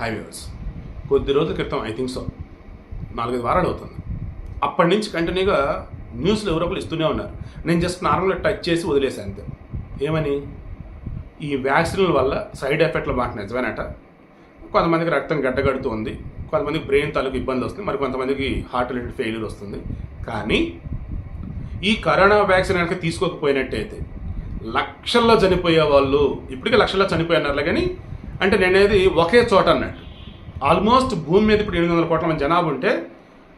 High viewers కొద్ది రోజుల క్రితం ఐ థింక్ సో నాలుగైదు వారాలు అవుతుంది. అప్పటి నుంచి కంటిన్యూగా న్యూస్లో ఎవరో ఒకరు ఇస్తూనే ఉన్నారు. నేను జస్ట్ నార్మల్గా టచ్ చేసి వదిలేసాను అంతే. ఏమని? ఈ వ్యాక్సిన్ల వల్ల సైడ్ ఎఫెక్ట్లు మాట నిజమేనట. కొంతమందికి రక్తం గడ్డగడుతూ ఉంది. కొంతమందికి బ్రెయిన్ తాలూకు ఇబ్బంది వస్తుంది. మరి కొంతమందికి హార్ట్ రిలేటెడ్ ఫెయిల్యూర్ వస్తుంది. కానీ ఈ కరోనా వ్యాక్సిన్ కనుక తీసుకోకపోయినట్టయితే లక్షల్లో చనిపోయే వాళ్ళు ఇప్పటికే లక్షల్లో చనిపోయినారులే కానీ అంటే నేనేది ఒకే చోట అన్నట్టు. ఆల్మోస్ట్ భూమి మీద ఇప్పుడు ఎనిమిది వందల కోట్ల మంది జనాభా ఉంటే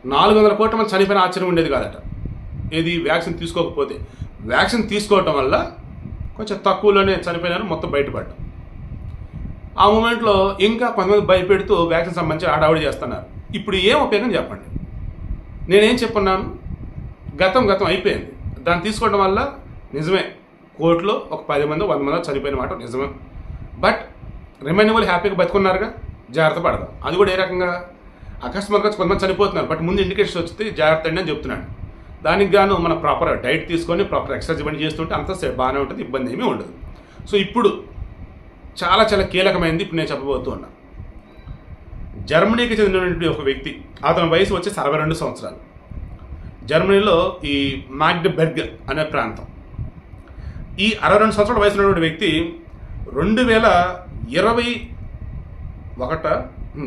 నాలుగు వందల కోట్ల మంది చనిపోయిన ఆశ్చర్యం ఉండేది కాదట. ఏది వ్యాక్సిన్ తీసుకోకపోతే. వ్యాక్సిన్ తీసుకోవటం వల్ల కొంచెం తక్కువలోనే చనిపోయినారు మొత్తం బయటపడ్డం ఆ మూమెంట్లో ఇంకా కొంతమంది భయపెడుతూ వ్యాక్సిన్ సంబంధించి ఆడావిడి చేస్తున్నారు. ఇప్పుడు ఏం ఉపయోగం చెప్పండి. నేనేం చెప్పున్నాను? గతం గతం అయిపోయింది. దాన్ని తీసుకోవడం వల్ల నిజమే. కోర్టులో ఒక పది మంది వంద మంది చనిపోయిన మాట నిజమే. రిమైనింగ్ వాళ్ళు హ్యాపీగా బతుకున్నారుగా జాగ్రత్త పడదాం. అది కూడా ఏ రకంగా? అకస్మాత్గా కొంతమంది చనిపోతున్నారు బట్ ముందు ఇండికేషన్స్ వస్తే జాగ్రత్త అండి అని చెప్తున్నాడు. దానికి గాను మన ప్రాపర్ డైట్ తీసుకొని ప్రాపర్ ఎక్సర్సైజ్ ఇవన్నీ చేస్తుంటే అంత బాగానే ఉంటుంది ఇబ్బంది ఏమీ ఉండదు. సో ఇప్పుడు చాలా చాలా కీలకమైనది ఇప్పుడు నేను చెప్పబోతూ ఉన్నా. జర్మనీకి చెందినటువంటి ఒక వ్యక్తి అతని వయసు వచ్చేసి అరవై రెండు సంవత్సరాలు. జర్మనీలో ఈ మాగ్డబెర్గ్ అనే ప్రాంతం. ఈ అరవై రెండు సంవత్సరాల వయసు ఉన్నటువంటి వ్యక్తి రెండు వేల ఇరవై ఒకట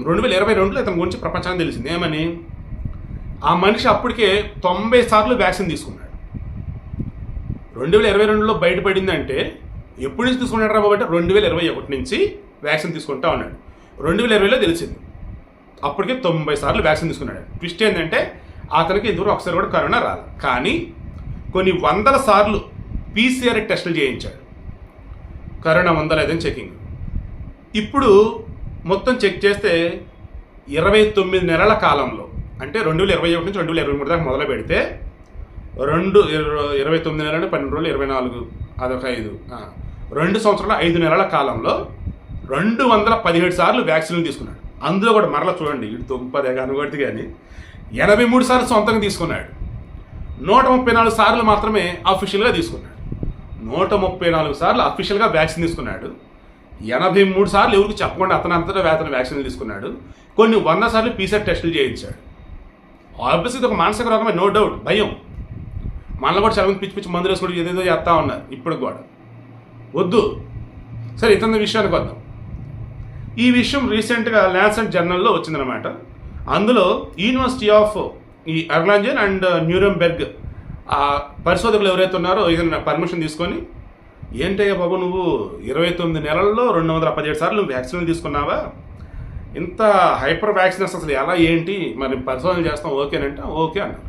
రెండు వేల ఇరవై రెండులో ఇతని గురించి ప్రపంచానికి తెలిసింది. ఏమని? ఆ మనిషి అప్పటికే తొంభై సార్లు వ్యాక్సిన్ తీసుకున్నాడు. రెండు వేల ఇరవై రెండులో బయటపడిందంటే ఎప్పటి నుంచి తీసుకున్నాడు రా బాబు రెండు వేల ఇరవై ఒకటి నుంచి వ్యాక్సిన్ తీసుకుంటా ఉన్నాడు. రెండు వేల ఇరవైలో తెలిసింది. అప్పటికే తొంభై సార్లు వ్యాక్సిన్ తీసుకున్నాడు. ట్విస్ట్ ఏంటంటే అతనికి ఇంతవరకు ఒకసారి కూడా కరోనా రాదు కానీ కొన్ని వందల సార్లు పీసీఆర్ టెస్టులు చేయించాడు. కరోనా ఉందా చెకింగ్ ఇప్పుడు మొత్తం చెక్ చేస్తే ఇరవై తొమ్మిది నెలల కాలంలో అంటే రెండు వేల ఇరవై ఒకటి నుంచి రెండు వేల ఇరవై మూడు దాకా మొదలు పెడితే రెండు ఇరవై తొమ్మిది నెలలు పన్నెండు రోజులు ఇరవై నాలుగు అదొక ఐదు రెండు సంవత్సరాలు ఐదు నెలల కాలంలో రెండు వందల పదిహేడు సార్లు వ్యాక్సిన్లు తీసుకున్నాడు. అందులో కూడా మరలా చూడండి ఇటు తొంపదే కనుగొడితే కానీ ఎనభై మూడు సార్లు సొంతంగా తీసుకున్నాడు. నూట ముప్పై నాలుగు సార్లు మాత్రమే అఫీషియల్గా తీసుకున్నాడు. నూట ముప్పై నాలుగు సార్లు అఫీషియల్గా వ్యాక్సిన్ తీసుకున్నాడు. ఎనభై మూడు సార్లు ఎవరికి చెప్పకుండా అతను అంతటా వేతన వ్యాక్సిన్ తీసుకున్నాడు. కొన్ని వంద సార్లు పీసీఆర్ టెస్టులు చేయించాడు. ఆబ్వియస్లీ ఇది ఒక మానసిక రోగమే నో డౌట్ భయం. మనలో కూడా చాలా పిచ్చి పిచ్చి మందులు వేసుకుంటూ ఏదేదో చేస్తా ఉన్నారు ఇప్పుడు కూడా. వద్దు. సరే ఇతని విషయానికి వద్దాం. ఈ విషయం రీసెంట్గా ల్యాన్సెంట్ జర్నల్లో వచ్చిందనమాట అందులో యూనివర్సిటీ ఆఫ్ ఈ అర్లాంజన్ అండ్ న్యూరంబెర్గ్ ఆ పరిశోధకులు ఎవరైతే ఉన్నారో ఏదైనా పర్మిషన్ తీసుకొని ఏంటయ్యా బాబు నువ్వు? ఇరవై తొమ్మిది నెలల్లో రెండు వందల పదిహేడు సార్లు నువ్వు వ్యాక్సిన్లు తీసుకున్నావా? ఇంత హైపర్ వ్యాక్సినేషన్ అసలు ఎలా ఏంటి? మరి పరిశోధన చేస్తాం ఓకేనంటే ఓకే అన్నారు.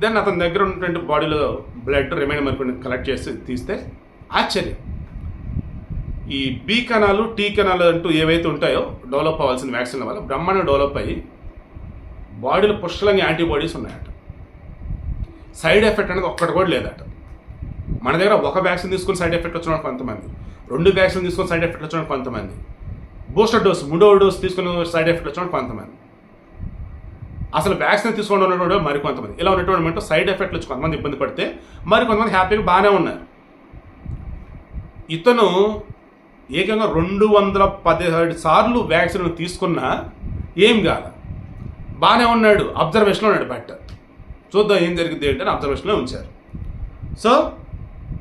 దెన్ అతని దగ్గర ఉన్నటువంటి బాడీలో బ్లడ్ రిమైండ్ మరి కలెక్ట్ చేసి తీస్తే ఆశ్చర్యం. ఈ బి కణాలు టీ కణాలు అంటూ ఏవైతే ఉంటాయో డెవలప్ అవ్వాల్సిన వ్యాక్సిన్ల వల్ల బ్రహ్మాండం డెవలప్ అయ్యి బాడీలో పుష్కలంగా యాంటీబాడీస్ ఉన్నాయట. సైడ్ ఎఫెక్ట్ అనేది ఒక్కటి కూడా లేదట. మన దగ్గర ఒక వ్యాక్సిన్ తీసుకుని సైడ్ ఎఫెక్ట్ వచ్చిన కొంతమంది. రెండు వ్యాక్సిన్ తీసుకుని సైడ్ ఎఫెక్ట్ వచ్చిన కొంతమంది. బూస్టర్ డోస్ మూడో డోస్ తీసుకుని సైడ్ ఎఫెక్ట్ వచ్చిన కొంతమంది. అసలు వ్యాక్సిన్ తీసుకొని ఉన్నటువంటి మరికొంతమంది మరి కొంతమంది. ఇలా ఉన్నటువంటి మంటూ సైడ్ ఎఫెక్ట్లు వచ్చి కొంతమంది ఇబ్బంది పడితే మరి కొంతమంది హ్యాపీగా బాగానే ఉన్నారు. ఇతను ఏకంగా రెండు వందల పదిహేడు సార్లు వ్యాక్సిన్ తీసుకున్నా ఏం కాదు. బాగానే ఉన్నాడు అబ్జర్వేషన్లో ఉన్నాడు బట్. చూద్దాం ఏం జరిగింది ఏంటని అబ్జర్వేషన్లో ఉంచారు. సో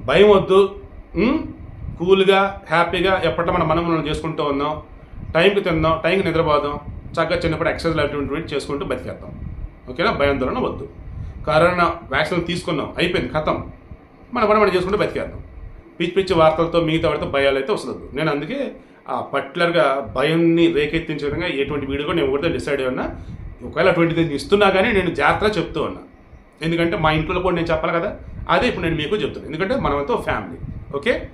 భయం వద్దు కూల్గా హ్యాపీగా ఎప్పట్లో మన మనం మనం చేసుకుంటూ ఉందాం టైంకి తిందాం టైంకి నిద్రపోదాం. చక్కగా చిన్నప్పుడు ఎక్సర్సైజ్ అటువంటి చేసుకుంటూ బతికేద్దాం ఓకేనా? భయాందోళన వద్దు. కరోనా వ్యాక్సిన్ తీసుకున్నాం అయిపోయింది కథం మన పని మనం చేసుకుంటూ బతికేద్దాం పిచ్చి పిచ్చి వార్తలతో మిగతా వాడితో భయాలు అయితే వస్తుంది నేను అందుకే ఆ పర్టికులర్గా భయాన్ని రేకెత్తించే విధంగా ఎటువంటి వీడియో కూడా నేను ఒకటితో డిసైడ్ అయ్యా ఒకవేళ అటువంటిది ఇస్తున్నా కానీ నేను జాగ్రత్తగా చెప్తూ ఉన్నా. ఎందుకంటే మా ఇంట్లో కూడా నేను చెప్పాలి కదా అదే ఇప్పుడు నేను మీకు చెప్తున్నాను ఎందుకంటే మనమంతా ఫ్యామిలీ. ఓకే?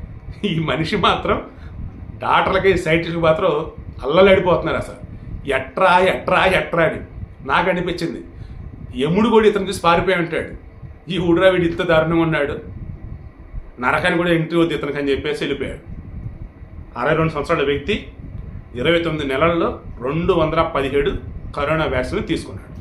ఈ మనిషి మాత్రం డాక్టర్లకి సైంటిస్ట్కి మాత్రం అల్లలాడిపోతున్నారు అసలు. ఎట్రా ఎట్రా ఎట్రా అని. నాకు అనిపించింది. యముడు కూడా ఇతను చూసి పారిపోయి ఉంటాడు. ఈ ఊడ్రా వీడు ఇంత దారుణంగా ఉన్నాడు. నరకాన్ని కూడా ఎంట్రీ వద్దు ఇతనికి అని చెప్పేసి వెళ్ళిపోయాడు. అరవై రెండు సంవత్సరాల వ్యక్తి ఇరవై తొమ్మిది నెలల్లో రెండు వందల పదిహేడు కరోనా వ్యాక్సిన్ తీసుకున్నాడు.